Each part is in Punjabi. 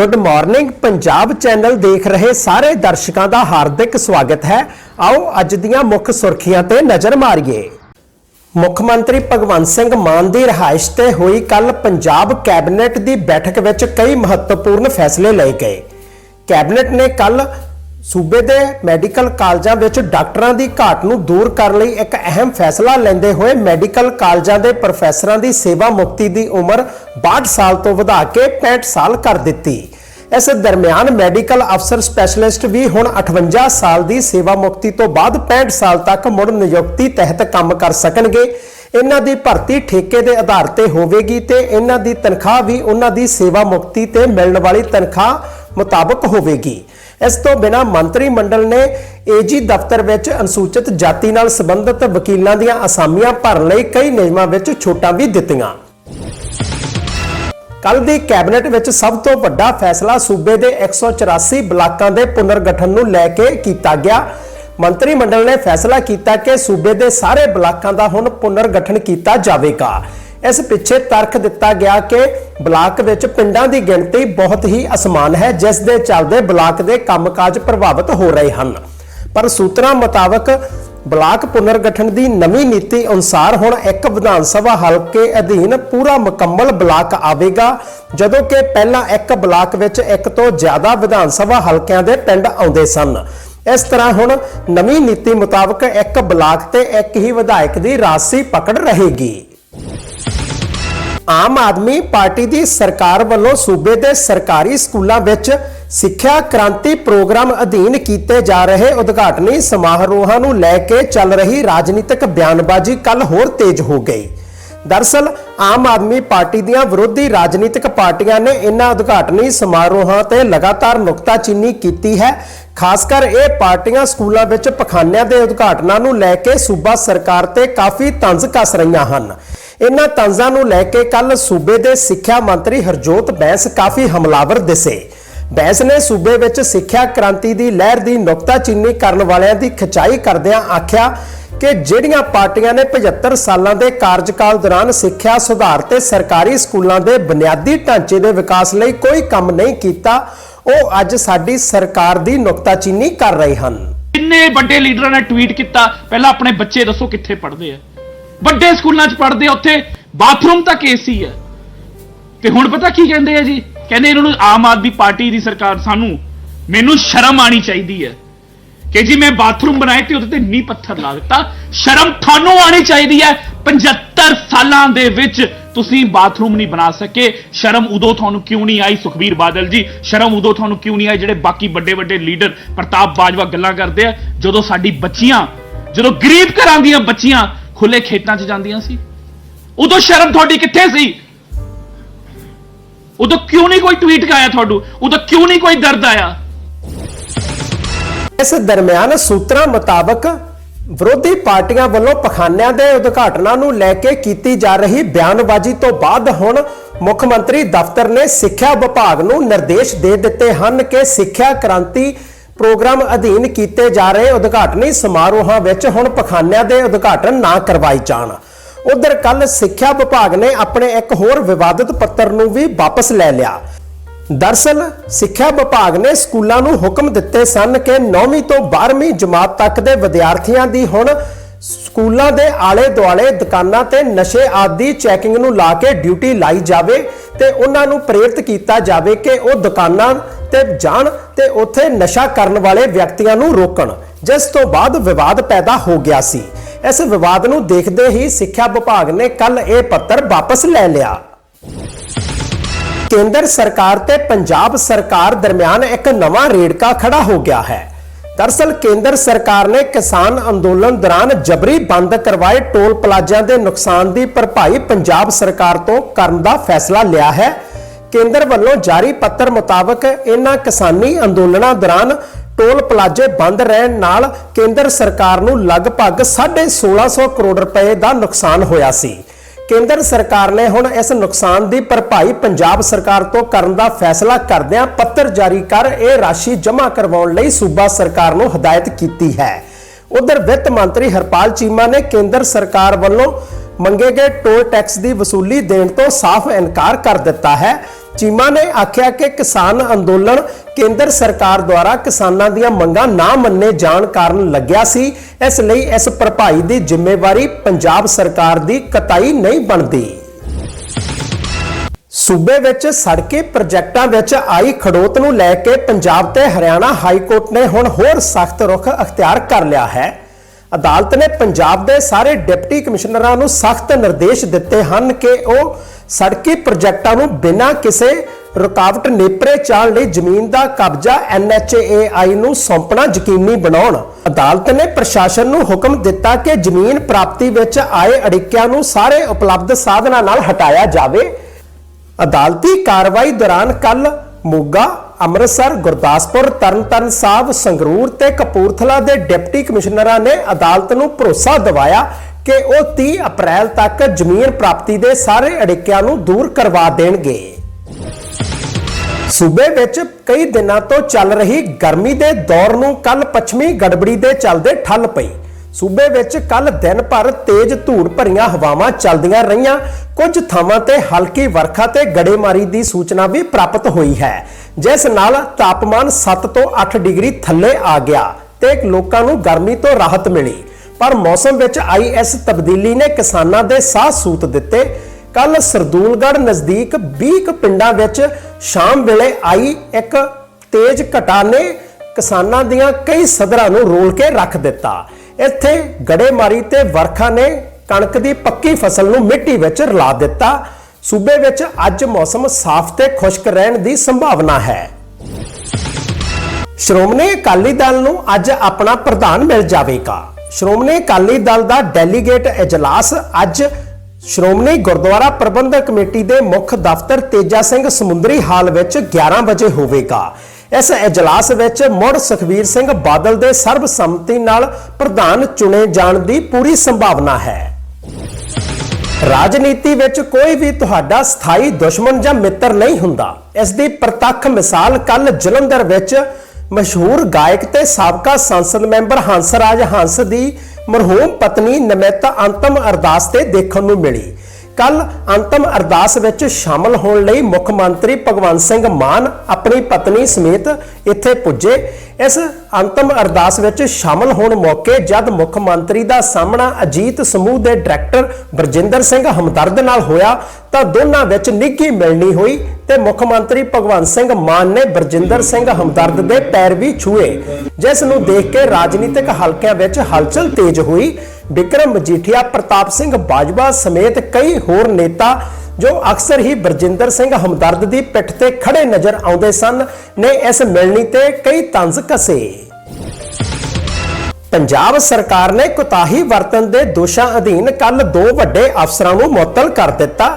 ਗੁੱਡ ਮਾਰਨਿੰਗ ਪੰਜਾਬ ਚੈਨਲ ਦੇਖ ਰਹੇ ਸਾਰੇ ਦਰਸ਼ਕਾਂ ਦਾ ਹਾਰਦਿਕ ਸਵਾਗਤ ਹੈ। ਆਓ ਅੱਜ ਦੀਆਂ ਮੁੱਖ ਸੁਰਖੀਆਂ ਤੇ ਨਜ਼ਰ ਮਾਰੀਏ। ਮੁੱਖ ਮੰਤਰੀ ਭਗਵੰਤ ਸਿੰਘ ਮਾਨ ਦੀ ਰਿਹਾਇਸ਼ ਤੇ ਹੋਈ ਕੱਲ ਪੰਜਾਬ ਕੈਬਨਿਟ ਦੀ ਬੈਠਕ ਵਿੱਚ ਕਈ ਮਹੱਤਵਪੂਰਨ ਫੈਸਲੇ ਲਏ ਗਏ। ਕੈਬਨਿਟ ਨੇ ਕੱਲ ਸੂਬੇ ਦੇ ਮੈਡੀਕਲ ਕਾਲਜਾਂ ਵਿੱਚ ਡਾਕਟਰਾਂ ਦੀ ਘਾਟ ਨੂੰ ਦੂਰ ਕਰਨ ਲਈ ਇੱਕ ਅਹਿਮ ਫੈਸਲਾ ਲੈਂਦੇ ਹੋਏ ਮੈਡੀਕਲ ਕਾਲਜਾਂ ਦੇ ਪ੍ਰੋਫੈਸਰਾਂ ਦੀ ਸੇਵਾ ਮੁਕਤੀ ਦੀ ਉਮਰ 62 ਸਾਲ ਤੋਂ ਵਧਾ ਕੇ 65 ਸਾਲ ਕਰ ਦਿੱਤੀ। ਇਸ ਦਰਮਿਆਨ ਮੈਡੀਕਲ ਅਫਸਰ ਸਪੈਸ਼ਲਿਸਟ ਵੀ ਹੁਣ 58 ਸਾਲ ਦੀ ਸੇਵਾ ਮੁਕਤੀ ਤੋਂ ਬਾਅਦ 65 ਸਾਲ ਤੱਕ ਮੁੜ ਨਿਯੁਕਤੀ ਤਹਿਤ ਕੰਮ ਕਰ ਸਕਣਗੇ। ਇਹਨਾਂ ਦੀ ਭਰਤੀ ਠੇਕੇ ਦੇ ਆਧਾਰ ਤੇ ਹੋਵੇਗੀ ਤੇ ਇਹਨਾਂ ਦੀ ਤਨਖਾਹ ਵੀ ਉਹਨਾਂ ਦੀ ਸੇਵਾ ਮੁਕਤੀ ਤੇ ਮਿਲਣ ਵਾਲੀ ਤਨਖਾਹ ਮੁਤਾਬਕ ਹੋਵੇਗੀ। ਇਸ ਤੋਂ ਬਿਨਾ ਮੰਤਰੀ ਮੰਡਲ ਨੇ ਏਜੀ ਦਫ਼ਤਰ ਵਿੱਚ ਅਨੁਸੂਚਿਤ ਜਾਤੀ ਨਾਲ ਸੰਬੰਧਿਤ ਵਕੀਲਾਂ ਦੀਆਂ ਅਸਾਮੀਆਂ ਭਰਨ ਲਈ ਕਈ ਨਿਯਮਾਂ ਵਿੱਚ ਛੋਟਾਂ ਵੀ ਦਿੱਤੀਆਂ। ਕੱਲ ਦੀ ਕੈਬਨਿਟ ਵਿੱਚ ਸਭ ਤੋਂ ਵੱਡਾ ਫੈਸਲਾ ਸੂਬੇ ਦੇ 184 ਬਲਾਕਾਂ ਦੇ ਪੁਨਰਗਠਨ ਨੂੰ ਲੈ ਕੇ ਕੀਤਾ ਗਿਆ। ਮੰਤਰੀ ਮੰਡਲ ਨੇ ਫੈਸਲਾ ਕੀਤਾ ਕਿ ਸੂਬੇ ਦੇ ਸਾਰੇ ਬਲਾਕਾਂ ਦਾ ਹੁਣ ਪੁਨਰਗਠਨ ਕੀਤਾ ਜਾਵੇਗਾ। ਇਸ ਪਿੱਛੇ ਤਰਕ ਦਿੱਤਾ ਗਿਆ ਕਿ ਬਲਾਕ ਵਿੱਚ ਪਿੰਡਾਂ ਦੀ ਗਿਣਤੀ ਬਹੁਤ ਹੀ ਅਸਮਾਨ ਹੈ, ਜਿਸ ਦੇ ਚੱਲਦੇ ਬਲਾਕ ਦੇ ਕੰਮਕਾਜ ਪ੍ਰਭਾਵਿਤ ਹੋ ਰਹੇ ਹਨ। ਪਰ ਸੂਤਰਾਂ ਮੁਤਾਬਕ ਬਲਾਕ ਪੁਨਰਗਠਨ ਦੀ ਨਵੀਂ ਨੀਤੀ ਅਨੁਸਾਰ ਹੁਣ ਇੱਕ ਵਿਧਾਨ ਸਭਾ ਹਲਕੇ ਅਧੀਨ ਪੂਰਾ ਮੁਕੰਮਲ ਬਲਾਕ ਆਵੇਗਾ, ਜਦੋਂ ਕਿ ਪਹਿਲਾਂ ਇੱਕ ਬਲਾਕ ਵਿੱਚ ਇੱਕ ਤੋਂ ਜ਼ਿਆਦਾ ਵਿਧਾਨ ਸਭਾ ਹਲਕਿਆਂ ਦੇ ਪਿੰਡ ਆਉਂਦੇ ਸਨ। ਇਸ ਤਰ੍ਹਾਂ ਹੁਣ ਨਵੀਂ ਨੀਤੀ ਮੁਤਾਬਕ ਇੱਕ ਬਲਾਕ ਤੇ ਇੱਕ ਹੀ ਵਿਧਾਇਕ ਦੀ ਰਾਸ਼ੀ ਪਕੜ ਰਹੇਗੀ। ਆਮ ਆਦਮੀ ਪਾਰਟੀ ਦੀ ਸਰਕਾਰ ਵੱਲੋਂ ਸੂਬੇ ਦੇ ਸਰਕਾਰੀ ਸਕੂਲਾਂ ਵਿੱਚ ਸਿੱਖਿਆ ਕ੍ਰਾਂਤੀ ਪ੍ਰੋਗਰਾਮ ਅਧੀਨ ਕੀਤੇ ਜਾ ਰਹੇ ਉਦਘਾਟਨੀ ਸਮਾਰੋਹਾਂ ਨੂੰ ਲੈ ਕੇ ਚੱਲ ਰਹੀ ਰਾਜਨੀਤਿਕ ਬਿਆਨਬਾਜ਼ੀ ਕੱਲ ਹੋਰ ਤੇਜ਼ ਹੋ ਗਈ। ਦਰਸਲ, ਆਮ ਆਦਮੀ ਪਾਰਟੀ ਦੀਆਂ ਵਿਰੋਧੀ ਰਾਜਨੀਤਿਕ ਪਾਰਟੀਆਂ ਨੇ ਇਹਨਾਂ ਉਦਘਾਟਨੀ ਸਮਾਰੋਹਾਂ ਤੇ ਲਗਾਤਾਰ ਨੁਕਤਾਚੀਨੀ ਕੀਤੀ ਹੈ। ਖਾਸ ਕਰ ਇਹ ਪਾਰਟੀਆਂ ਸਕੂਲਾਂ ਵਿੱਚ ਪਖਾਨਿਆਂ ਦੇ ਉਦਘਾਟਨਾਂ ਨੂੰ ਲੈ ਕੇ ਸੂਬਾ ਸਰਕਾਰ ਤੇ ਕਾਫੀ ਤੰਜ਼ ਕੱਸ ਰਹੀਆਂ ਹਨ। ਇਹਨਾਂ ਤੰਜ਼ਾਂ ਨੂੰ ਲੈ ਕੇ ਕੱਲ ਸੂਬੇ ਦੇ ਸਿੱਖਿਆ ਮੰਤਰੀ ਹਰਜੋਤ ਬੈਂਸ ਕਾਫੀ ਹਮਲਾਵਰ ਦਿਸੇ। ਬੈਂਸ ਨੇ ਸੂਬੇ ਵਿੱਚ ਸਿੱਖਿਆ ਕ੍ਰਾਂਤੀ ਦੀ ਲਹਿਰ ਦੀ ਨੁਕਤਾਚੀਨੀ ਕਰਨ ਵਾਲਿਆਂ ਦੀ ਖਿਚਾਈ ਕਰਦਿਆਂ ਆਖਿਆ ਕਿ ਜਿਹੜੀਆਂ ਪਾਰਟੀਆਂ ਨੇ 75 ਸਾਲਾਂ ਦੇ ਕਾਰਜਕਾਲ ਦੌਰਾਨ ਸਿੱਖਿਆ ਸੁਧਾਰ ਤੇ ਸਰਕਾਰੀ ਸਕੂਲਾਂ ਦੇ ਬੁਨਿਆਦੀ ਢਾਂਚੇ ਦੇ ਵਿਕਾਸ ਲਈ ਕੋਈ ਕੰਮ ਨਹੀਂ ਕੀਤਾ, ਉਹ ਅੱਜ ਸਾਡੀ ਸਰਕਾਰ ਦੀ ਨੁਕਤਾਚੀਨੀ ਕਰ ਰਹੇ ਹਨ। ਕਿੰਨੇ ਵੱਡੇ ਲੀਡਰਾਂ ਨੇ ਟਵੀਟ ਕੀਤਾ? ਪਹਿਲਾਂ ਆਪਣੇ ਬੱਚੇ ਦੱਸੋ ਕਿੱਥੇ ਪੜ੍ਹਦੇ ਆ। ਵੱਡੇ ਸਕੂਲਾਂ 'ਚ ਪੜ੍ਹਦੇ ਆ, ਉੱਥੇ ਬਾਥਰੂਮ ਤੱਕ ਏਸੀ ਹੈ। ਤੇ ਹੁਣ ਪਤਾ ਕੀ ਕਹਿੰਦੇ ਆ ਜੀ? ਕਹਿੰਦੇ ਇਹਨਾਂ ਨੂੰ ਆਮ ਆਦਮੀ ਪਾਰਟੀ ਦੀ ਸਰਕਾਰ ਸਾਨੂੰ, ਮੈਨੂੰ ਸ਼ਰਮ ਆਣੀ ਚਾਹੀਦੀ ਹੈ ਕਿ ਜੀ ਮੈਂ ਬਾਥਰੂਮ ਬਣਾਏ ਤੇ ਉਹਦੇ ਤੇ ਨੀ ਪੱਥਰ ਲਾ ਦਿੱਤਾ। ਸ਼ਰਮ ਤੁਹਾਨੂੰ ਆਣੀ ਚਾਹੀਦੀ ਹੈ 75 ਸਾਲਾਂ ਦੇ ਵਿੱਚ ਤੁਸੀਂ ਬਾਥਰੂਮ ਨਹੀਂ ਬਣਾ ਸਕੇ। ਸ਼ਰਮ ਉਦੋਂ ਤੁਹਾਨੂੰ ਕਿਉਂ ਨਹੀਂ ਆਈ, ਸੁਖਬੀਰ ਬਾਦਲ ਜੀ? ਸ਼ਰਮ ਉਦੋਂ ਤੁਹਾਨੂੰ ਕਿਉਂ ਨਹੀਂ ਆਈ ਜਿਹੜੇ ਬਾਕੀ ਵੱਡੇ ਵੱਡੇ ਲੀਡਰ ਪ੍ਰਤਾਪ ਬਾਜਵਾ ਗੱਲਾਂ ਕਰਦੇ ਆ? ਜਦੋਂ ਸਾਡੀ ਬੱਚੀਆਂ, ਜਦੋਂ ਗਰੀਬ ਘਰਾਂ ਦੀਆਂ ਬੱਚੀਆਂ ਖੁੱਲੇ ਖੇਤਾਂ 'ਚ ਜਾਂਦੀਆਂ ਸੀ? ਉਦੋਂ ਸ਼ਰਮ ਤੁਹਾਡੀ ਕਿੱਥੇ ਸੀ? ਉਦੋਂ ਕਿਉਂ ਨਹੀਂ ਕੋਈ ਟਵੀਟ ਆਇਆ ਤੁਹਾਨੂੰ ਉਦੋਂ ਕਿਉਂ ਨਹੀਂ ਕੋਈ ਦਰਦ ਆਇਆ? ਇਸ ਦਰਮਿਆਨ ਸੂਤਰਾਂ ਮੁਤਾਬਕ ਵਿਰੋਧੀ ਪਾਰਟੀਆਂ ਵੱਲੋਂ ਪਖਾਨਿਆਂ ਦੇ ਉਦਘਾਟਨਾਂ ਨੂੰ ਲੈ ਕੇ ਕੀਤੀ ਜਾ ਰਹੀ ਬਿਆਨਬਾਜ਼ੀ ਤੋਂ ਬਾਅਦ ਹੁਣ ਮੁੱਖ ਮੰਤਰੀ ਦਫ਼ਤਰ ਨੇ ਸਿੱਖਿਆ ਵਿਭਾਗ ਨੂੰ ਨਿਰਦੇਸ਼ ਦੇ ਦਿੱਤੇ ਹਨ ਕਿ ਸਿੱਖਿਆ ਕ੍ਰਾਂਤੀ ਪ੍ਰੋਗਰਾਮ ਅਧੀਨ ਕੀਤੇ ਜਾ ਰਹੇ ਉਦਘਾਟਨੀ ਸਮਾਰੋਹਾਂ ਵਿੱਚ ਹੁਣ ਪਖਾਨਿਆਂ ਦੇ ਉਦਘਾਟਨ ਨਾ ਕਰਵਾਈ ਜਾਣ। ਉਧਰ ਕੱਲ ਸਿੱਖਿਆ ਵਿਭਾਗ ਨੇ ਆਪਣੇ ਇੱਕ ਹੋਰ ਵਿਵਾਦਿਤ ਪੱਤਰ ਨੂੰ ਵੀ ਵਾਪਸ ਲੈ ਲਿਆ। ਦਰਸਲ, ਸਿੱਖਿਆ ਵਿਭਾਗ ਨੇ ਸਕੂਲਾਂ ਨੂੰ ਹੁਕਮ ਦਿੱਤੇ ਸਨ ਕਿ 9ਵੀਂ ਤੋਂ 12ਵੀਂ ਜਮਾਤ ਤੱਕ ਦੇ ਵਿਦਿਆਰਥੀਆਂ ਦੀ ਹੁਣ ਸਕੂਲਾਂ ਦੇ ਆਲੇ ਦੁਆਲੇ ਦੁਕਾਨਾਂ ਤੇ ਨਸ਼ੇ ਆਦਿ ਚੈਕਿੰਗ ਨੂੰ ਲਾ ਕੇ ਡਿਊਟੀ ਲਾਈ ਜਾਵੇ ਤੇ ਉਹਨਾਂ ਨੂੰ ਪ੍ਰੇਰਿਤ ਕੀਤਾ ਜਾਵੇ ਕਿ ਉਹ ਦੁਕਾਨਾਂ ਤੇ ਜਾਣ ਤੇ ਉੱਥੇ ਨਸ਼ਾ ਕਰਨ ਵਾਲੇ ਵਿਅਕਤੀਆਂ ਨੂੰ ਰੋਕਣ। ਜਿਸ ਤੋਂ ਬਾਅਦ ਵਿਵਾਦ ਪੈਦਾ ਹੋ ਗਿਆ ਸੀ। ਇਸ ਵਿਵਾਦ ਨੂੰ ਦੇਖਦੇ ਹੀ ਸਿੱਖਿਆ ਵਿਭਾਗ ਨੇ ਕੱਲ ਇਹ ਪੱਤਰ ਵਾਪਸ ਲੈ ਲਿਆ। ਕੇਂਦਰ ਸਰਕਾਰ ਤੇ ਪੰਜਾਬ ਸਰਕਾਰ ਦਰਮਿਆਨ ਇੱਕ ਨਵਾਂ ਰੇੜਕਾ ਖੜਾ ਹੋ ਗਿਆ ਹੈ। ਦਰਸਲ ਕੇਂਦਰ ਸਰਕਾਰ ਨੇ ਕਿਸਾਨ ਅੰਦੋਲਨ ਦੌਰਾਨ ਜਬਰੀ ਬੰਦ ਕਰਵਾਏ ਟੋਲ ਪਲਾਜ਼ਿਆਂ ਦੇ ਨੁਕਸਾਨ ਦੀ ਭਰਪਾਈ ਪੰਜਾਬ ਸਰਕਾਰ ਤੋਂ ਕਰਨ ਦਾ ਫੈਸਲਾ ਲਿਆ ਹੈ। ਕੇਂਦਰ ਵੱਲੋਂ ਜਾਰੀ ਪੱਤਰ ਮੁਤਾਬਕ ਇਹਨਾਂ ਕਿਸਾਨੀ ਅੰਦੋਲਨਾਂ ਦੌਰਾਨ ਟੋਲ ਪਲਾਜ਼ੇ ਬੰਦ ਰਹਿਣ ਨਾਲ ਕੇਂਦਰ ਸਰਕਾਰ ਨੂੰ ਲਗਭਗ 1650 ਕਰੋੜ ਰੁਪਏ ਦਾ ਨੁਕਸਾਨ ਹੋਇਆ ਸੀ। ਕੇਂਦਰ ਸਰਕਾਰ ਨੇ ਹੁਣ ਇਸ ਨੁਕਸਾਨ ਦੀ ਭਰਪਾਈ ਪੰਜਾਬ ਸਰਕਾਰ ਤੋਂ ਕਰਨ ਦਾ ਫੈਸਲਾ ਕਰਦਿਆਂ ਪੱਤਰ ਜਾਰੀ ਕਰ ਇਹ ਰਾਸ਼ੀ ਜਮ੍ਹਾਂ ਕਰਵਾਉਣ ਲਈ ਸੂਬਾ ਸਰਕਾਰ ਨੂੰ ਹਦਾਇਤ ਕੀਤੀ ਹੈ। ਉਧਰ ਵਿੱਤ ਮੰਤਰੀ ਹਰਪਾਲ ਚੀਮਾ ਨੇ ਕੇਂਦਰ ਸਰਕਾਰ ਵੱਲੋਂ ਮੰਗੇ ਗਏ ਟੋਲ ਟੈਕਸ ਦੀ ਵਸੂਲੀ ਦੇਣ ਤੋਂ ਸਾਫ਼ ਇਨਕਾਰ ਕਰ ਦਿੱਤਾ ਹੈ। ਚੀਮਾ ਨੇ ਆਖਿਆ ਕਿ ਕਿਸਾਨ ਅੰਦੋਲਨ ਕੇਂਦਰ ਸਰਕਾਰ ਦੁਆਰਾ ਕਿਸਾਨਾਂ ਦੀਆਂ ਮੰਗਾਂ ਨਾ ਮੰਨੇ ਜਾਣ ਕਾਰਨ ਲੱਗਿਆ ਸੀ। ਇਸ ਲਈ ਇਸ ਭਰਪਾਈ ਦੀ ਜ਼ਿੰਮੇਵਾਰੀ ਪੰਜਾਬ ਸਰਕਾਰ ਦੀ ਕਤਾਈ ਨਹੀਂ ਬਣਦੀ। ਸੂਬੇ ਵਿੱਚ ਸੜਕੀ ਪ੍ਰੋਜੈਕਟਾਂ ਵਿੱਚ ਆਈ ਖੜੋਤ ਨੂੰ ਲੈ ਕੇ ਪੰਜਾਬ ਤੇ ਹਰਿਆਣਾ ਹਾਈ ਕੋਰਟ ਨੇ ਹੁਣ ਹੋਰ ਸਖਤ ਰੁਖ ਅਖਤਿਆਰ ਕਰ ਲਿਆ ਹੈ। ਅਦਾਲਤ ਨੇ ਪੰਜਾਬ ਦੇ ਸਾਰੇ ਡਿਪਟੀ ਕਮਿਸ਼ਨਰਾਂ ਨੂੰ ਸਖਤ ਨਿਰਦੇਸ਼ ਦਿੱਤੇ ਹਨ ਕਿ ਉਹ ਸੜਕੀ ਪ੍ਰੋਜੈਕਟਾਂ ਨੂੰ ਬਿਨਾਂ ਕਿਸੇ ਰੁਕਾਵਟ ਨੇਪਰੇ ਚਾਲ ਲਈ ਜ਼ਮੀਨ ਦਾ ਕਬਜ਼ਾ NHAI ਨੂੰ ਸੌਂਪਣਾ ਯਕੀਨੀ ਬਣਾਉਣ। ਅਦਾਲਤ ਨੇ ਪ੍ਰਸ਼ਾਸਨ ਨੂੰ ਹੁਕਮ ਦਿੱਤਾ ਕਿ ਜ਼ਮੀਨ ਪ੍ਰਾਪਤੀ ਵਿੱਚ ਆਏ ਅੜਿੱਕਿਆਂ ਨੂੰ ਸਾਰੇ ਉਪਲਬਧ ਸਾਧਨਾਂ ਨਾਲ ਹਟਾਇਆ ਜਾਵੇ। ਅਦਾਲਤੀ ਕਾਰਵਾਈ ਦੌਰਾਨ ਕੱਲ ਮੋਗਾ ਅੰਮ੍ਰਿਤਸਰ, ਗੁਰਦਾਸਪੁਰ, ਤਰਨਤਾਰਨ ਸਾਹਿਬ, ਸੰਗਰੂਰ ਤੇ ਕਪੂਰਥਲਾ ਦੇ ਡਿਪਟੀ ਕਮਿਸ਼ਨਰਾਂ ਨੇ ਅਦਾਲਤ ਨੂੰ ਭਰੋਸਾ ਦਿਵਾਇਆ ਕਿ ਉਹ 30 ਅਪ੍ਰੈਲ ਤੱਕ ਜ਼ਮੀਨ ਪ੍ਰਾਪਤੀ ਦੇ ਸਾਰੇ ਅੜਿੱਕਿਆਂ ਨੂੰ ਦੂਰ ਕਰਵਾ ਦੇਣਗੇ। ਸੂਬੇ ਵਿੱਚ ਕਈ ਦਿਨਾਂ ਤੋਂ ਚੱਲ ਰਹੀ ਗਰਮੀ ਦੇ ਦੌਰ ਨੂੰ ਕੱਲ ਪੱਛਮੀ ਗੜਬੜੀ ਦੇ ਚੱਲਦੇ ਠੱਲ ਪਈ। ਸੂਬੇ ਵਿੱਚ ਕੱਲ ਦਿਨ ਭਰ ਤੇਜ਼ ਧੂੜ ਭਰੀਆਂ ਹਵਾਵਾਂ ਚੱਲਦੀਆਂ ਰਹੀਆਂ। ਕੁਝ ਥਾਵਾਂ ਤੇ ਹਲਕੀ ਵਰਖਾ ਤੇ ਗੜੇਮਾਰੀ ਦੀ ਸੂਚਨਾ ਵੀ ਪ੍ਰਾਪਤ ਹੋਈ ਹੈ। ਜਿਸ ਨਾਲ ਤਾਪਮਾਨ 7 ਤੋਂ 8 ਡਿਗਰੀ ਥੱਲੇ ਆ ਗਿਆ ਤੇ ਲੋਕਾਂ ਨੂੰ ਗਰਮੀ ਤੋਂ ਰਾਹਤ ਮਿਲੀ। ਪਰ ਮੌਸਮ ਵਿੱਚ ਆਈ ਇਸ ਤਬਦੀਲੀ ਨੇ ਕਿਸਾਨਾਂ ਦੇ ਸਾਹ ਸੂਤ ਦਿੱਤੇ। ਕੱਲ ਸਰਦੂਲਗੜ੍ਹ ਨਜ਼ਦੀਕ 20 ਪਿੰਡਾਂ ਵਿੱਚ ਸ਼ਾਮ ਵੇਲੇ ਆਈ ਇੱਕ ਤੇਜ਼ ਘਟਾ ਨੇ ਕਿਸਾਨਾਂ ਦੀਆਂ ਕਈ ਸਦਰਾਂ ਨੂੰ ਰੋਲ ਕੇ ਰੱਖ ਦਿੱਤਾ। ਇੱਥੇ ਗੜੇਮਾਰੀ ਤੇ ਵਰਖਾ ਨੇ ਕਣਕ ਦੀ ਪੱਕੀ ਫਸਲ ਨੂੰ ਮਿੱਟੀ ਵਿੱਚ ਰਲਾ ਦਿੱਤਾ। ਸੂਬੇ ਵਿੱਚ ਅੱਜ ਮੌਸਮ ਸਾਫ਼ ਤੇ ਖੁਸ਼ਕ ਰਹਿਣ ਦੀ ਸੰਭਾਵਨਾ ਹੈ। ਸ਼੍ਰੋਮਣੀ ਅਕਾਲੀ ਦਲ ਨੂੰ ਅੱਜ ਆਪਣਾ ਪ੍ਰਧਾਨ ਮਿਲ ਜਾਵੇਗਾ। ਸ਼੍ਰੋਮਣੀ ਅਕਾਲੀ ਦਲ ਦਾ ਡੈਲੀਗੇਟ ਇਜਲਾਸ ਅੱਜ ਸ਼੍ਰੋਮਣੀ ਗੁਰਦੁਆਰਾ ਪ੍ਰਬੰਧਕ ਕਮੇਟੀ ਦੇ ਮੁੱਖ ਦਫ਼ਤਰ ਤੇਜਾ ਸਿੰਘ ਸਮੁੰਦਰੀ ਹਾਲ ਵਿੱਚ 11 ਵਜੇ ਹੋਵੇਗਾ। ਇਸ ਇਜਲਾਸ ਵਿੱਚ ਮੁੜ ਸੁਖਵੀਰ ਸਿੰਘ ਬਾਦਲ ਦੇ ਸਰਬਸੰਮਤੀ ਨਾਲ ਪ੍ਰਧਾਨ ਚੁਣੇ ਜਾਣ ਦੀ ਪੂਰੀ ਸੰਭਾਵਨਾ ਹੈ। ਰਾਜਨੀਤੀ ਵਿੱਚ ਕੋਈ ਵੀ ਤੁਹਾਡਾ ਸਥਾਈ ਦੁਸ਼ਮਣ ਜਾਂ ਮਿੱਤਰ ਨਹੀਂ ਹੁੰਦਾ। ਇਸ ਦੀ ਪ੍ਰਤੱਖ ਮਿਸਾਲ ਕੱਲ ਜਲੰਧਰ ਵਿੱਚ ਮਸ਼ਹੂਰ ਗਾਇਕ ਤੇ ਸਾਬਕਾ ਸੰਸਦ ਮੈਂਬਰ ਹੰਸਰਾਜ ਹੰਸ ਦੀ ਮਰਹੂਮ ਪਤਨੀ ਨਮਿਤਾ ਅੰਤਮ ਅਰਦਾਸ ਤੇ ਦੇਖਣ ਨੂੰ ਮਿਲੀ। ਕੱਲ ਅੰਤਮ ਅਰਦਾਸ ਵਿੱਚ ਸ਼ਾਮਲ ਹੋਣ ਲਈ ਮੁੱਖ ਮੰਤਰੀ ਭਗਵੰਤ ਸਿੰਘ ਮਾਨ ਆਪਣੀ ਪਤਨੀ ਸਮੇਤ ਇੱਥੇ ਪੁੱਜੇ। ਇਸ ਅੰਤਮ ਅਰਦਾਸ ਵਿੱਚ ਸ਼ਾਮਲ ਹੋਣ ਮੌਕੇ ਜਦ ਮੁੱਖ ਮੰਤਰੀ ਦਾ ਸਾਹਮਣਾ ਅਜੀਤ ਸਮੂਹ ਦੇ ਡਾਇਰੈਕਟਰ ਬਰਜਿੰਦਰ ਸਿੰਘ ਹਮਦਰਦ ਨਾਲ ਹੋਇਆ ਤਾਂ ਦੋਨਾਂ ਵਿੱਚ ਨਿੱਘੀ ਮਿਲਣੀ ਹੋਈ ਤੇ ਮੁੱਖ ਮੰਤਰੀ ਭਗਵੰਤ ਸਿੰਘ ਮਾਨ ਨੇ ਬਰਜਿੰਦਰ ਸਿੰਘ ਹਮਦਰਦ ਦੇ ਪੈਰ ਵੀ ਛੂਏ, ਜਿਸ ਨੂੰ ਦੇਖ ਕੇ ਰਾਜਨੀਤਿਕ ਹਲਕਿਆਂ ਵਿੱਚ ਹਲਚਲ ਤੇਜ਼ ਹੋਈ। ਵਿਕਰਮ ਮਜੀਠੀਆ, ਪ੍ਰਤਾਪ ਸਿੰਘ ਬਾਜਵਾ ਸਮੇਤ ਕਈ ਹੋਰ ਨੇਤਾ ਜੋ ਅਕਸਰ ਹੀ ਬਰਜਿੰਦਰ ਸਿੰਘ ਹਮਦਰਦ ਦੀ ਪਿੱਠ ਤੇ ਖੜੇ ਨਜ਼ਰ ਆਉਂਦੇ ਸਨ, ਨੇ ਇਸ ਮਿਲਣੀ ਤੇ ਕਈ ਤੰਜ਼ ਕਸੇ। ਪੰਜਾਬ ਸਰਕਾਰ ਨੇ ਕੁਤਾਹੀ ਵਰਤਨ ਦੇ ਦੋਸ਼ਾਂ ਅਧੀਨ ਕੱਲ ਦੋ ਵੱਡੇ ਅਫਸਰਾਂ ਨੂੰ ਮੁਅੱਤਲ ਕਰ ਦਿੱਤਾ।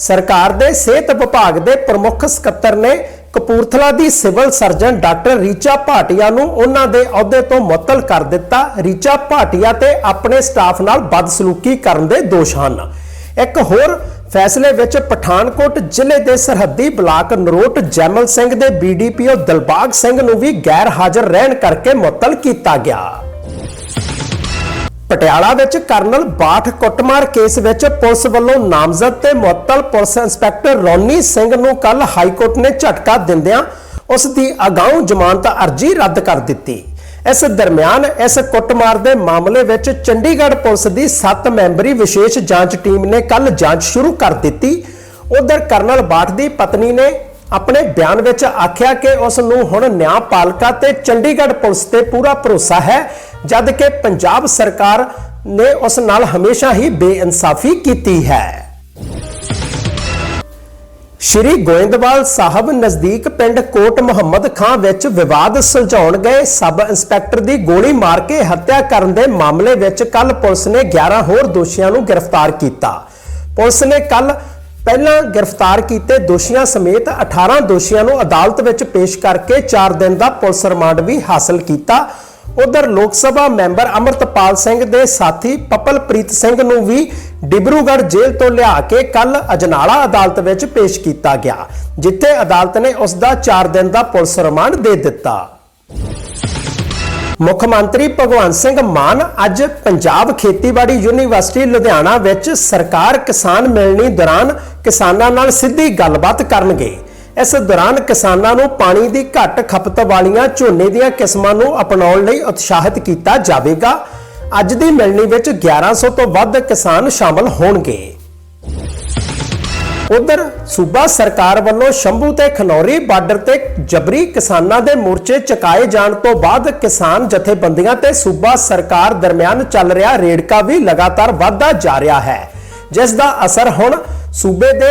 ਸਰਕਾਰ ਦੇ ਸਿਹਤ ਵਿਭਾਗ ਦੇ ਪ੍ਰਮੁੱਖ ਸਕੱਤਰ ਨੇ ਕਪੂਰਥਲਾ ਦੀ civil surgeon doctor Richa Bhatia ਨੂੰ ਉਹਨਾਂ ਦੇ ਅਹੁਦੇ ਤੋਂ ਮੁਅੱਤਲ ਕਰ ਦਿੱਤਾ। ਰੀਚਾ ਭਾਟੀਆ ਤੇ ਆਪਣੇ ਸਟਾਫ ਨਾਲ ਬਦਸਲੂਕੀ ਕਰਨ ਦੇ ਦੋਸ਼ ਹਨ। ਇੱਕ ਹੋਰ ਫੈਸਲੇ ਵਿੱਚ ਪਠਾਨਕੋਟ ਜ਼ਿਲ੍ਹੇ ਦੇ ਸਰਹੱਦੀ ਬਲਾਕ ਨਰੋਟ ਜੈਮਲ ਸਿੰਘ ਦੇ ਬੀਡੀਪੀਓ ਦਿਲਬਾਗ ਸਿੰਘ ਨੂੰ ਵੀ ਗੈਰ ਹਾਜ਼ਰ ਰਹਿਣ ਕਰਕੇ ਮੁਅੱਤਲ ਕੀਤਾ ਗਿਆ। ਪਟਿਆਲਾ ਵਿੱਚ ਕਰਨਲ ਬਾਠ ਕੁੱਟਮਾਰ ਕੇਸ ਵਿੱਚ ਪੁਲਿਸ ਵੱਲੋਂ ਨਾਮਜ਼ਦ ਤੇ ਮੁਅੱਤਲ ਪੁਲਿਸ ਇੰਸਪੈਕਟਰ ਰੌਨੀ ਸਿੰਘ ਨੂੰ ਕੱਲ ਹਾਈ ਕੋਰਟ ਨੇ ਝਟਕਾ ਦਿੰਦਿਆਂ ਉਸ ਦੀ ਅਗਾਊਂ ਜ਼ਮਾਨਤ ਅਰਜ਼ੀ ਰੱਦ ਕਰ ਦਿੱਤੀ। ਇਸ ਦਰਮਿਆਨ ਇਸ ਕੁੱਟਮਾਰ ਦੇ ਮਾਮਲੇ ਵਿੱਚ ਚੰਡੀਗੜ੍ਹ ਪੁਲਿਸ ਦੀ 7 ਮੈਂਬਰੀ ਵਿਸ਼ੇਸ਼ ਜਾਂਚ ਟੀਮ ਨੇ ਕੱਲ ਜਾਂਚ ਸ਼ੁਰੂ ਕਰ ਦਿੱਤੀ। ਉਧਰ ਕਰਨਲ ਬਾਠ ਦੀ ਪਤਨੀ ਨੇ ਆਪਣੇ ਬਿਆਨ ਵਿੱਚ ਆਖਿਆ ਕਿ ਉਸ ਨੂੰ ਹੁਣ ਨਿਆਂਪਾਲਕਾ ਤੇ ਚੰਡੀਗੜ੍ਹ ਪੁਲਿਸ ਤੇ ਪੂਰਾ ਭਰੋਸਾ ਹੈ, ਜਦ ਕਿ ਪੰਜਾਬ ਸਰਕਾਰ ਨੇ ਉਸ ਨਾਲ ਹਮੇਸ਼ਾ ਹੀ ਬੇਇਨਸਾਫੀ ਕੀਤੀ ਹੈ। ਸ਼੍ਰੀ ਗੋਇੰਦਵਾਲ ਸਾਹਿਬ ਨਜ਼ਦੀਕ ਪਿੰਡ ਕੋਟ ਮੁਹੰਮਦ ਖਾਂ ਵਿੱਚ ਵਿਵਾਦ ਸੁਲਝਾਉਣ ਗਏ। ਸਬ ਇੰਸਪੈਕਟਰ ਦੀ ਗੋਲੀ ਮਾਰ ਕੇ ਹੱਤਿਆ ਕਰਨ ਦੇ ਮਾਮਲੇ ਵਿੱਚ ਕੱਲ ਪੁਲਿਸ ਨੇ 11 ਹੋਰ ਦੋਸ਼ੀਆਂ ਨੂੰ ਗ੍ਰਿਫਤਾਰ ਕੀਤਾ। ਪੁਲਿਸ ਨੇ ਕੱਲ ਪਹਿਲਾਂ ਗ੍ਰਿਫਤਾਰ ਕੀਤੇ ਦੋਸ਼ੀਆਂ ਸਮੇਤ 18 ਦੋਸ਼ੀਆਂ ਨੂੰ ਅਦਾਲਤ ਵਿੱਚ ਪੇਸ਼ ਕਰਕੇ 4 ਦਿਨ ਦਾ ਪੁਲਿਸ ਰਿਮਾਂਡ ਵੀ ਹਾਸਲ ਕੀਤਾ। ਉਧਰ ਲੋਕ ਸਭਾ ਮੈਂਬਰ ਅਮਰਤਪਾਲ ਸਿੰਘ ਦੇ ਸਾਥੀ ਪਪਲਪ੍ਰੀਤ ਸਿੰਘ ਨੂੰ ਵੀ ਡਿਬਰੂਗੜ੍ਹ ਜੇਲ੍ਹ ਤੋਂ ਲਿਆ ਕੇ ਕੱਲ ਅਜਨਾਲਾ ਅਦਾਲਤ ਵਿੱਚ ਪੇਸ਼ ਕੀਤਾ ਗਿਆ, ਜਿੱਥੇ ਅਦਾਲਤ ਨੇ ਉਸ ਦਾ 4 ਦਿਨ ਦਾ ਪੁਲਿਸ ਰਿਮਾਂਡ ਦੇ ਦਿੱਤਾ। ਮੁੱਖ ਮੰਤਰੀ ਭਗਵੰਤ ਸਿੰਘ ਮਾਨ ਅੱਜ ਪੰਜਾਬ ਖੇਤੀਬਾੜੀ ਯੂਨੀਵਰਸਿਟੀ ਲੁਧਿਆਣਾ ਵਿੱਚ ਸਰਕਾਰ ਕਿਸਾਨ ਮਿਲਣੀ ਦੌਰਾਨ ਕਿਸਾਨਾਂ ਨਾਲ ਸਿੱਧੀ ਗੱਲਬਾਤ ਕਰਨਗੇ। ਇਸ ਦੌਰਾਨ ਕਿਸਾਨਾਂ ਨੂੰ ਪਾਣੀ ਦੀ ਘੱਟ ਖਪਤ ਵਾਲੀਆਂ ਝੋਨੇ ਦੀਆਂ ਕਿਸਮਾਂ ਨੂੰ ਅਪਣਾਉਣ ਲਈ ਉਤਸ਼ਾਹਿਤ ਕੀਤਾ ਜਾਵੇਗਾ। ਅੱਜ ਦੀ ਮਿਲਣੀ ਵਿੱਚ 1100 ਤੋਂ ਵੱਧ ਕਿਸਾਨ ਸ਼ਾਮਲ ਹੋਣਗੇ। ਉਧਰ ਸੂਬਾ ਸਰਕਾਰ ਵੱਲੋਂ ਸ਼ੰਭੂ ਤੇ ਖਨੌਰੀ ਬਾਰਡਰ ਤੇ ਜਬਰੀ ਕਿਸਾਨਾਂ ਦੇ ਮੋਰਚੇ ਚੁਕਾਏ ਜਾਣ ਤੋਂ ਬਾਅਦ ਕਿਸਾਨ ਜਥੇਬੰਦੀਆਂ ਤੇ ਸੂਬਾ ਸਰਕਾਰ ਦਰਮਿਆਨ ਚੱਲ ਰਿਹਾ ਰੇੜਕਾ ਵੀ ਲਗਾਤਾਰ ਵਧਦਾ ਜਾ ਰਿਹਾ ਹੈ। ਜਿਸ ਦਾ ਅਸਰ ਹੁਣ ਸੂਬੇ ਦੇ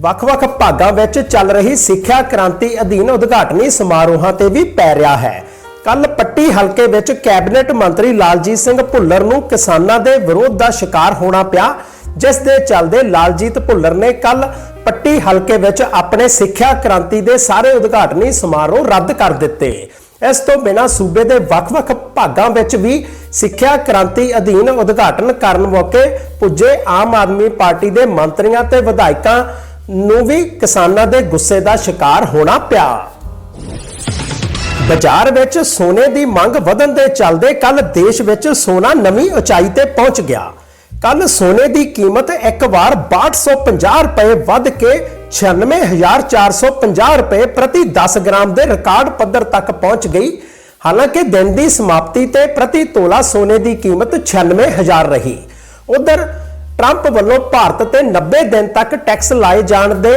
ਵੱਖ-ਵੱਖ ਭਾਗਾਂ ਵਿੱਚ ਚੱਲ ਰਹੀ ਸਿੱਖਿਆ ਕ੍ਰਾਂਤੀ ਅਧੀਨ ਉਦਘਾਟਨੀ ਸਮਾਰੋਹਾਂ ਤੇ ਵੀ ਪੈ ਰਿਹਾ ਹੈ। ਕੱਲ ਪੱਟੀ ਹਲਕੇ ਵਿੱਚ ਕੈਬਨਿਟ ਮੰਤਰੀ ਲਾਲਜੀਤ ਸਿੰਘ ਭੁੱਲਰ ਨੂੰ ਕਿਸਾਨਾਂ ਦੇ ਵਿਰੋਧ ਦਾ ਸ਼ਿਕਾਰ ਹੋਣਾ ਪਿਆ, ਜਿਸ ਦੇ ਚੱਲਦੇ ਲਾਲਜੀਤ ਭੁੱਲਰ ਨੇ ਕੱਲ ਪੱਟੀ ਹਲਕੇ ਵਿੱਚ ਆਪਣੇ ਸਿੱਖਿਆ ਕ੍ਰਾਂਤੀ ਦੇ ਸਾਰੇ ਉਦਘਾਟਨੀ ਸਮਾਰੋਹ ਰੱਦ ਕਰ ਦਿੱਤੇ। ਇਸ ਤੋਂ ਬਿਨਾਂ ਸੂਬੇ ਦੇ ਵੱਖ-ਵੱਖ ਭਾਗਾਂ ਵਿੱਚ ਵੀ ਸਿੱਖਿਆ ਕ੍ਰਾਂਤੀ ਅਧੀਨ ਉਦਘਾਟਨ ਕਰਨ ਮੌਕੇ ਪੁੱਜੇ ਆਮ ਆਦਮੀ ਪਾਰਟੀ ਦੇ ਮੰਤਰੀਆਂ ਤੇ ਵਿਧਾਇਕਾਂ ਨੂੰ ਵੀ ਕਿਸਾਨਾਂ ਦੇ ਗੁੱਸੇ ਦਾ ਸ਼ਿਕਾਰ ਹੋਣਾ ਪਿਆ। ਬਾਜ਼ਾਰ ਵਿੱਚ ਸੋਨੇ ਦੀ ਮੰਗ ਵਧਣ ਦੇ ਚੱਲਦੇ ਕੱਲ ਦੇਸ਼ ਵਿੱਚ ਸੋਨਾ ਨਵੀਂ ਉਚਾਈ ਤੇ ਪਹੁੰਚ ਗਿਆ। ਕੱਲ ਸੋਨੇ ਦੀ ਕੀਮਤ ਇੱਕ ਵਾਰ 6250 ਰੁਪਏ ਵੱਧ ਕੇ 96450 ਰੁਪਏ ਪ੍ਰਤੀ 10 ਗ੍ਰਾਮ ਦੇ ਰਿਕਾਰਡ ਪੱਧਰ ਤੱਕ ਪਹੁੰਚ ਗਈ। ਹਾਲਾਂਕਿ ਦਿਨ ਦੀ ਸਮਾਪਤੀ ਤੇ ਪ੍ਰਤੀ ਤੋਲਾ ਸੋਨੇ ਦੀ ਕੀਮਤ 96000 ਰਹੀ। ਉਧਰ ਟਰੰਪ ਵੱਲੋਂ ਭਾਰਤ ਤੇ 90 ਦਿਨ ਤੱਕ ਟੈਕਸ ਲਾਏ ਜਾਣ ਦੇ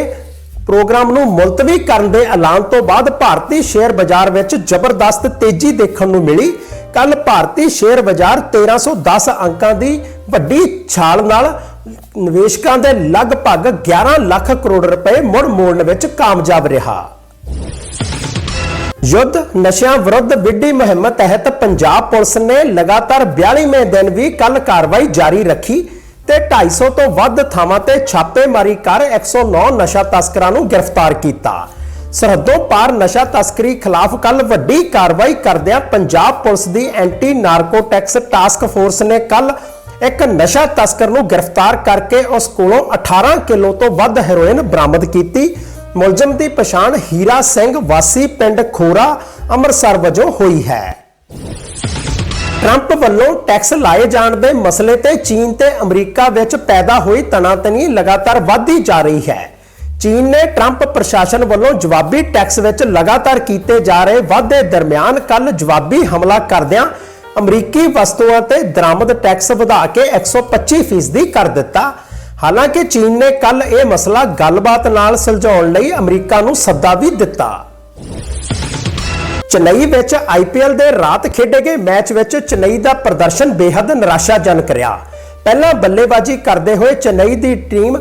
ਪ੍ਰੋਗਰਾਮ ਨੂੰ ਮੁਲਤਵੀ ਕਰਨ ਦੇ ਐਲਾਨ ਤੋਂ ਬਾਅਦ ਭਾਰਤੀ ਸ਼ੇਅਰ ਬਾਜ਼ਾਰ ਵਿੱਚ ਜ਼ਬਰਦਸਤ ਤੇਜ਼ੀ ਦੇਖਣ ਨੂੰ ਮਿਲੀ। ਕੱਲ ਭਾਰਤੀ ਸ਼ੇਅਰ ਬਾਜ਼ਾਰ 1310 ਅੰਕਾਂ ਦੀ ਵੱਡੀ ਛਾਲ ਨਾਲ ਨਿਵੇਸ਼ਕਾਂ ਦੇ ਲਗਭਗ 11 ਲੱਖ ਕਰੋੜ ਰੁਪਏ ਮੁੜ ਮੋੜਨ ਵਿੱਚ ਕਾਮਯਾਬ ਰਿਹਾ। ਯੁੱਧ ਨਸ਼ਿਆਂ ਵਿਰੁੱਧ ਵਿੱਢੀ ਮੁਹਿੰਮ ਤਹਿਤ ਪੰਜਾਬ ਪੁਲਿਸ ਨੇ ਲਗਾਤਾਰ 42ਵੇਂ ਦਿਨ ਵੀ ਕੱਲ ਕਾਰਵਾਈ ਜਾਰੀ ਰੱਖੀ ਤੇ 250 ਤੋਂ ਵੱਧ ਥਾਵਾਂ ਤੇ ਛਾਪੇਮਾਰੀ ਕਰ 109 ਨਸ਼ਾ ਤਸਕਰਾਂ ਨੂੰ ਗ੍ਰਿਫਤਾਰ ਕੀਤਾ। ਸਰਹੱਦੋਂ ਪਾਰ ਨਸ਼ਾ ਤਸਕਰੀ ਖਿਲਾਫ ਕੱਲ ਵੱਡੀ ਕਾਰਵਾਈ ਕਰਦਿਆਂ ਪੰਜਾਬ ਪੁਲਿਸ ਦੀ ਐਂਟੀ ਨਾਰਕੋਟਿਕਸ ਟਾਸਕ ਫੋਰਸ ਨੇ ਕੱਲ ਇੱਕ ਨਸ਼ਾ ਤਸਕਰ ਨੂੰ ਗ੍ਰਿਫਤਾਰ ਕਰਕੇ ਉਸ ਕੋਲੋਂ 18 ਕਿਲੋ ਤੋਂ ਵੱਧ ਹੈਰੋਇਨ ਬਰਾਮਦ ਕੀਤੀ। ਮੁਲਜ਼ਮ ਦੀ ਪਛਾਣ ਹੀਰਾ ਸਿੰਘ ਵਾਸੀ ਪਿੰਡ ਖੋਰਾ, ਅੰਮ੍ਰਿਤਸਰ ਵਜੋਂ ਹੋਈ ਹੈ। ਟਰੰਪ ਵੱਲੋਂ ਟੈਕਸ ਲਾਏ ਜਾਣ ਦੇ ਮਸਲੇ ਤੇ ਚੀਨ ਤੇ ਅਮਰੀਕਾ ਵਿੱਚ ਪੈਦਾ ਹੋਈ ਤਣਾਤਣੀ ਲਗਾਤਾਰ ਵਧਦੀ ਜਾ ਰਹੀ ਹੈ। ਚੀਨ ਨੇ ਟਰੰਪ ਪ੍ਰਸ਼ਾਸਨ ਵੱਲੋਂ ਜਵਾਬੀ ਟੈਕਸ ਵਿੱਚ ਲਗਾਤਾਰ ਕੀਤੇ ਜਾ ਰਹੇ ਵਾਧੇ ਦਰਮਿਆਨ ਕੱਲ ਜਵਾਬੀ ਹਮਲਾ ਕਰਦਿਆਂ ਅਮਰੀਕੀ ਵਸਤੂਆਂ ਤੇ ਦਰਾਮਦ ਟੈਕਸ ਵਧਾ ਕੇ 125% ਕਰ ਦਿੱਤਾ। ਹਾਲਾਂਕਿ ਚੀਨ ਨੇ ਕੱਲ ਇਹ ਮਸਲਾ ਗੱਲਬਾਤ ਨਾਲ ਸੁਲਝਾਉਣ ਲਈ ਅਮਰੀਕਾ ਨੂੰ ਸੱਦਾ ਵੀ ਦਿੱਤਾ। ਚੇਨਈ ਵਿੱਚ ਆਈਪੀਐਲ ਦੇ ਰਾਤ ਖੇਡੇ ਗਏ ਮੈਚ ਵਿੱਚ ਚੇਨਈ ਦਾ ਪ੍ਰਦਰਸ਼ਨ ਬੇहद ਨਿਰਾਸ਼ਾਜਨਕ ਰਿਹਾ। ਪਹਿਲਾਂ ਬੱਲੇਬਾਜ਼ੀ ਕਰਦੇ ਹੋਏ ਚੇਨਈ ਦੀ ਟੀਮ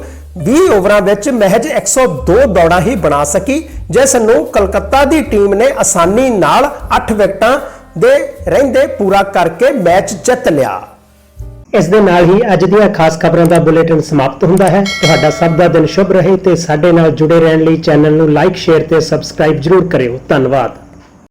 20 ਓਵਰਾਂ ਵਿੱਚ ਮਹਿਜ 102 ਦੌੜਾਂ ਹੀ ਬਣਾ ਸਕੀ, ਜਿਸ ਨੂੰ ਕਲਕੱਤਾ ਦੀ ਟੀਮ ਨੇ ਆਸਾਨੀ ਨਾਲ 8 ਵਿਕਟਾਂ ਦੇ ਰਹਿੰਦੇ ਪੂਰਾ ਕਰਕੇ ਮੈਚ ਜਿੱਤ ਲਿਆ। ਇਸ ਦੇ ਨਾਲ ਹੀ ਅੱਜ ਦੀਆਂ ਖਾਸ ਖਬਰਾਂ ਦਾ ਬੁਲੇਟਿਨ ਸਮਾਪਤ ਹੁੰਦਾ ਹੈ। ਤੁਹਾਡਾ ਸਭ ਦਾ ਦਿਨ ਸ਼ੁਭ ਰਹੇ ਤੇ ਸਾਡੇ ਨਾਲ ਜੁੜੇ ਰਹਿਣ ਲਈ ਚੈਨਲ ਨੂੰ ਲਾਈਕ, ਸ਼ੇਅਰ ਤੇ ਸਬਸਕ੍ਰਾਈਬ ਜਰੂਰ ਕਰਿਓ। ਧੰਨਵਾਦ।